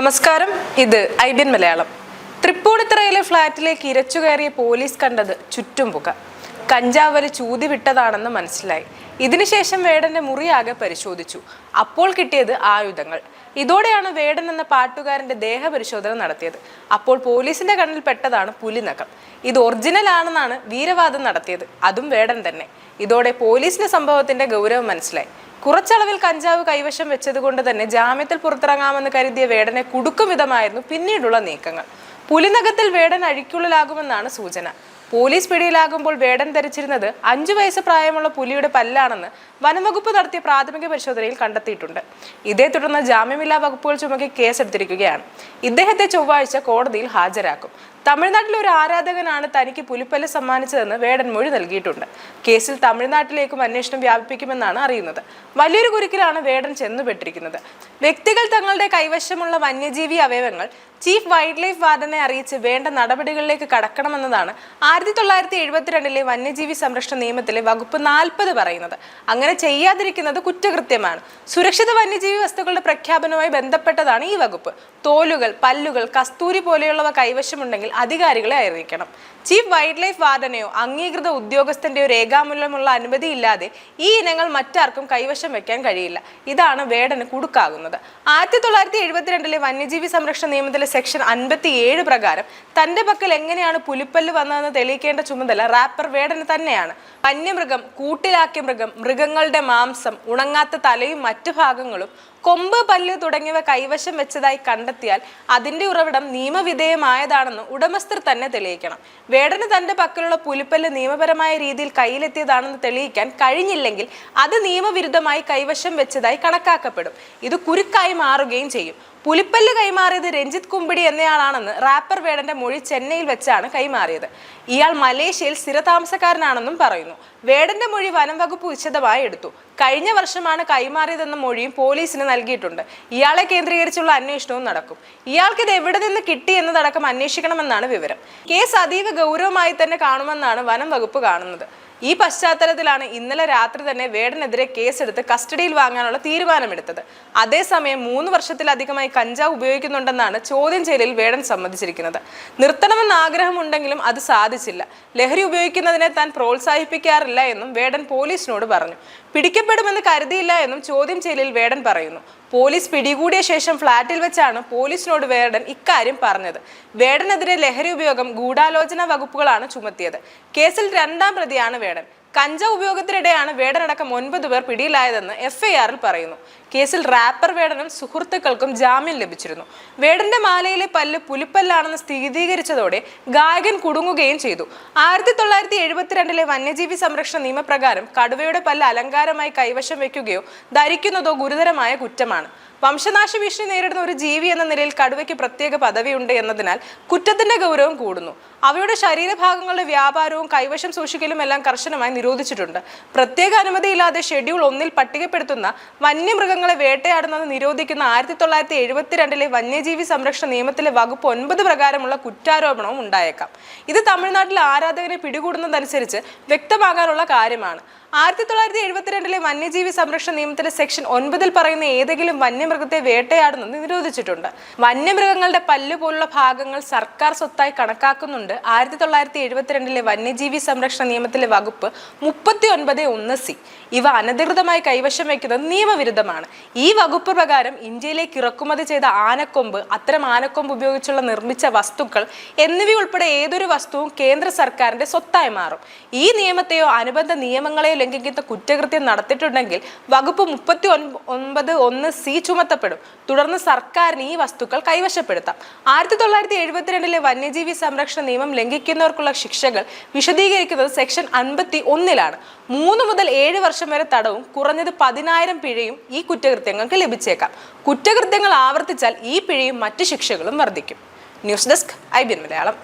നമസ്കാരം. ഇത് I IBN Malayalam. തൃപ്പൂണിത്തറയിലെ ഫ്ളാറ്റിലേക്ക് ഇരച്ചു കയറിയ പോലീസ് കണ്ടത് ചുറ്റും പുക കഞ്ചാവൽ ചൂതി വിട്ടതാണെന്ന് മനസ്സിലായി. ഇതിനുശേഷം വേടന്റെ മുറിയാകെ പരിശോധിച്ചു. അപ്പോൾ കിട്ടിയത് ആയുധങ്ങൾ. ഇതോടെയാണ് വേടൻ എന്ന പാട്ടുകാരന്റെ ദേഹപരിശോധന നടത്തിയത്. അപ്പോൾ പോലീസിന്റെ കണ്ണിൽ പെട്ടതാണ് പുലിനഖം. ഇത് ഒറിജിനൽ ആണെന്നാണ് വീരവാദം നടത്തിയത്. അതും വേടൻ തന്നെ. ഇതോടെ പോലീസിന് സംഭവത്തിന്റെ ഗൗരവം മനസ്സിലായി. കുറച്ചളവിൽ കഞ്ചാവ് കൈവശം വെച്ചതുകൊണ്ട് തന്നെ ജാമ്യത്തിൽ പുറത്തിറങ്ങാമെന്ന് കരുതിയ വേടനെ കുടുക്കും വിധമായിരുന്നു പിന്നീടുള്ള നീക്കങ്ങൾ. പുലിനകത്തിൽ വേടൻ അഴിക്കുള്ളിലാകുമെന്നാണ് സൂചന. പോലീസ് പിടിയിലാകുമ്പോൾ വേടൻ ധരിച്ചിരുന്നത് അഞ്ചു വയസ്സ് പ്രായമുള്ള പുലിയുടെ പല്ലാണെന്ന് വനംവകുപ്പ് നടത്തിയ പ്രാഥമിക പരിശോധനയിൽ കണ്ടെത്തിയിട്ടുണ്ട്. ഇതേ തുടർന്ന് ജാമ്യമില്ലാ വകുപ്പുകൾ ചുമക്കി കേസെടുത്തിരിക്കുകയാണ്. ഇദ്ദേഹത്തെ ചൊവ്വാഴ്ച കോടതിയിൽ ഹാജരാക്കും. തമിഴ്നാട്ടിലെ ഒരു ആരാധകനാണ് തനിക്ക് പുലിപ്പല്ല് സമ്മാനിച്ചതെന്ന് വേടൻ മൊഴി നൽകിയിട്ടുണ്ട്. കേസിൽ തമിഴ്നാട്ടിലേക്കും അന്വേഷണം വ്യാപിപ്പിക്കുമെന്നാണ് അറിയുന്നത്. വലിയൊരു കുരുക്കിലാണ് വേടൻ ചെന്നുപെട്ടിരിക്കുന്നത്. വ്യക്തികൾ തങ്ങളുടെ കൈവശമുള്ള വന്യജീവി അവയവങ്ങൾ ചീഫ് വൈൽഡ് ലൈഫ് വാർഡനെ അറിയിച്ച് വേണ്ട നടപടികളിലേക്ക് കടക്കണമെന്നതാണ് ആയിരത്തി തൊള്ളായിരത്തി എഴുപത്തിരണ്ടിലെ വന്യജീവി സംരക്ഷണ നിയമത്തിലെ വകുപ്പ് നാൽപ്പത് പറയുന്നത്. അങ്ങനെ ചെയ്യാതിരിക്കുന്നത് കുറ്റകൃത്യമാണ്. സുരക്ഷിത വന്യജീവി വസ്തുക്കളുടെ പ്രഖ്യാപനവുമായി ബന്ധപ്പെട്ടതാണ് ഈ വകുപ്പ്. തോലുകൾ പല്ലുകൾ കസ്തൂരി പോലെയുള്ളവ കൈവശമുണ്ടെങ്കിൽ അധികാരികളെ അറിയിക്കണം. ചീഫ് വൈൽഡ് ലൈഫ് വാർഡനെയോ അംഗീകൃത ഉദ്യോഗസ്ഥന്റെയോ രേഖാമൂലമുള്ള അനുമതിയില്ലാതെ ഈ ഇനങ്ങൾ മറ്റാർക്കും കൈവശം വെക്കാൻ കഴിയില്ല. ഇതാണ് വേടന് കുടുക്കാകുന്നത്. ആയിരത്തി തൊള്ളായിരത്തി എഴുപത്തിരണ്ടിലെ വന്യജീവി സംരക്ഷണ നിയമത്തിലെ സെക്ഷൻ അൻപത്തി ഏഴ് പ്രകാരം തന്റെ പക്കൽ എങ്ങനെയാണ് പുലിപ്പല്ല് വന്നതെന്ന് തെളിയിക്കേണ്ട ചുമതല റാപ്പർ വേടന് തന്നെയാണ്. വന്യമൃഗം കൂട്ടിലാക്കിയ മൃഗം മൃഗങ്ങളുടെ മാംസം ഉണങ്ങാത്ത തലയും മറ്റു ഭാഗങ്ങളും കൊമ്പ് പല്ല് തുടങ്ങിയവ കൈവശം വെച്ചതായി കണ്ടെത്തിയാൽ അതിന്റെ ഉറവിടം നിയമവിധേയമായതാണെന്ന് ഉടമസ്ഥർ തന്നെ തെളിയിക്കണം. വേടന് തന്റെ പക്കലുള്ള പുലിപ്പല്ല് നിയമപരമായ രീതിയിൽ കയ്യിലെത്തിയതാണെന്ന് തെളിയിക്കാൻ കഴിഞ്ഞില്ലെങ്കിൽ അത് നിയമവിരുദ്ധമായി കൈവശം വെച്ചതായി കണക്കാക്കപ്പെടും. ഇത് കുരുക്കായി മാറുകയും ചെയ്യും. പുലിപ്പല്ല് കൈമാറിയത് രഞ്ജിത്ത് കുമ്പിടി എന്നയാളാണെന്ന് റാപ്പർ വേടന്റെ മൊഴി ചെന്നൈയിൽ വെച്ചാണ് കൈമാറിയത്. ഇയാൾ മലേഷ്യയിൽ സ്ഥിരതാമസക്കാരനാണെന്നും പറയുന്നു. വേടന്റെ മൊഴി വനം വകുപ്പ് വിശദമായി എടുത്തു. കഴിഞ്ഞ വർഷമാണ് കൈമാറിയതെന്ന മൊഴിയും പോലീസിന് നൽകിയിട്ടുണ്ട്. ഇയാളെ കേന്ദ്രീകരിച്ചുള്ള അന്വേഷണവും നടക്കും. ഇയാൾക്ക് ഇത് എവിടെ നിന്ന് കിട്ടി എന്നതടക്കം അന്വേഷിക്കണമെന്നാണ് വിവരം. കേസ് അതീവ ഗൗരവമായി തന്നെ കാണുമെന്നാണ് വനം വകുപ്പ് കാണുന്നത്. ഈ പശ്ചാത്തലത്തിലാണ് ഇന്നലെ രാത്രി തന്നെ വേടനെതിരെ കേസെടുത്ത് കസ്റ്റഡിയിൽ വാങ്ങാനുള്ള തീരുമാനമെടുത്തത്. അതേസമയം മൂന്ന് വർഷത്തിലധികമായി കഞ്ചാവ് ഉപയോഗിക്കുന്നുണ്ടെന്നാണ് ചോദ്യം ചെയ്യലിൽ വേടൻ സമ്മതിച്ചിരിക്കുന്നത്. നിർത്തണമെന്ന് ആഗ്രഹമുണ്ടെങ്കിലും അത് സാധിച്ചില്ല. ലഹരി ഉപയോഗിക്കുന്നതിനെ താൻ പ്രോത്സാഹിപ്പിക്കാറില്ല എന്നും വേടൻ പോലീസിനോട് പറഞ്ഞു. പിടിക്കപ്പെടുമെന്ന് കരുതിയില്ല എന്നും ചോദ്യം ചെയ്യലിൽ വേടൻ പറയുന്നു. പോലീസ് പിടികൂടിയ ശേഷം ഫ്ളാറ്റിൽ വെച്ചാണ് പോലീസിനോട് വേടൻ ഇക്കാര്യം പറഞ്ഞത്. വേടനെതിരെ ലഹരി ഉപയോഗം ഗൂഢാലോചന വകുപ്പുകളാണ് ചുമത്തിയത്. കേസിൽ രണ്ടാം പ്രതിയാണ് വേടൻ. കഞ്ച ഉപയോഗത്തിനിടെയാണ് വേടനടക്കം ഒൻപത് പേർ പിടിയിലായതെന്ന് എഫ്ഐആറിൽ പറയുന്നു. കേസിൽ റാപ്പർ വേടനും സുഹൃത്തുക്കൾക്കും ജാമ്യം ലഭിച്ചിരുന്നു. വേടന്റെ മാലയിലെ പല്ല് പുലിപ്പല്ലാണെന്ന് സ്ഥിരീകരിച്ചതോടെ ഗായകൻ കുടുങ്ങുകയും ചെയ്തു. ആയിരത്തി തൊള്ളായിരത്തി എഴുപത്തിരണ്ടിലെ വന്യജീവി സംരക്ഷണ നിയമപ്രകാരം കടുവയുടെ പല്ല് അലങ്കാരമായി കൈവശം വയ്ക്കുകയോ ധരിക്കുന്നതോ ഗുരുതരമായ കുറ്റമാണ്. വംശനാശ ഭീഷണി നേരിടുന്ന ഒരു ജീവി എന്ന നിലയിൽ കടുവയ്ക്ക് പ്രത്യേക പദവിയുണ്ട് എന്നതിനാൽ കുറ്റത്തിന്റെ ഗൗരവം കൂടുന്നു. അവയുടെ ശരീരഭാഗങ്ങളുടെ വ്യാപാരവും കൈവശം സൂക്ഷിക്കലും എല്ലാം കർശനമായി നിരോധിച്ചിട്ടുണ്ട്. പ്രത്യേക അനുമതിയില്ലാതെ ഷെഡ്യൂൾ ഒന്നിൽ പട്ടികപ്പെടുത്തുന്ന വന്യമൃഗങ്ങളെ വേട്ടയാടുന്നത് നിരോധിക്കുന്ന ആയിരത്തി തൊള്ളായിരത്തി എഴുപത്തിരണ്ടിലെ വന്യജീവി സംരക്ഷണ നിയമത്തിലെ വകുപ്പ് ഒൻപത് പ്രകാരമുള്ള കുറ്റാരോപണവും ഉണ്ടായേക്കാം. ഇത് തമിഴ്നാട്ടിലെ ആരാധകരെ പിടികൂടുന്നതനുസരിച്ച് വ്യക്തമാകാനുള്ള കാര്യമാണ്. ആയിരത്തി തൊള്ളായിരത്തി എഴുപത്തിരണ്ടിലെ വന്യജീവി സംരക്ഷണ നിയമത്തിലെ സെക്ഷൻ ഒൻപതിൽ പറയുന്ന ഏതെങ്കിലും വന്യമൃഗത്തെ വേട്ടയാടുന്നത് നിരോധിച്ചിട്ടുണ്ട്. വന്യമൃഗങ്ങളുടെ പല്ല് പോലുള്ള ഭാഗങ്ങൾ സർക്കാർ സ്വത്തായി കണക്കാക്കുന്നുണ്ട്. ആയിരത്തി തൊള്ളായിരത്തി എഴുപത്തിരണ്ടിലെ വന്യജീവി സംരക്ഷണ നിയമത്തിലെ വകുപ്പ് മുപ്പത്തി ഒൻപത് ഒന്ന് സി. ഇവ അനധികൃതമായി കൈവശം വയ്ക്കുന്നത് നിയമവിരുദ്ധമാണ്. ഈ വകുപ്പ് പ്രകാരം ഇന്ത്യയിലേക്ക് ഇറക്കുമതി ചെയ്ത ആനക്കൊമ്പ് അത്തരം ആനക്കൊമ്പ് ഉപയോഗിച്ചുള്ള നിർമ്മിച്ച വസ്തുക്കൾ എന്നിവയുൾപ്പെടെ ഏതൊരു വസ്തുവും കേന്ദ്ര സർക്കാരിന്റെ സ്വത്തായി മാറും. ഈ നിയമത്തെയോ അനുബന്ധ നിയമങ്ങളെയോ ലംഘിക്കുന്ന കുറ്റകൃത്യം നടത്തിയിട്ടുണ്ടെങ്കിൽ വകുപ്പ് മുപ്പത്തി ഒൻപത് ഒന്ന് സി ചുമത്തപ്പെടും. തുടർന്ന് സർക്കാരിന് ഈ വസ്തുക്കൾ കൈവശപ്പെടുത്താം. ആയിരത്തി തൊള്ളായിരത്തി എഴുപത്തിരണ്ടിലെ വന്യജീവി സംരക്ഷണ നിയമം ലംഘിക്കുന്നവർക്കുള്ള ശിക്ഷകൾ വിശദീകരിക്കുന്നത് സെക്ഷൻ അൻപത്തി ഒന്നിലാണ് മൂന്ന് മുതൽ ഏഴ് വർഷം വരെ തടവും കുറഞ്ഞത് പതിനായിരം പിഴയും ഈ കുറ്റകൃത്യങ്ങൾക്ക് ലഭിച്ചേക്കാം. കുറ്റകൃത്യങ്ങൾ ആവർത്തിച്ചാൽ ഈ പിഴയും മറ്റ് ശിക്ഷകളും വർദ്ധിക്കും. News desk I B Malayalam.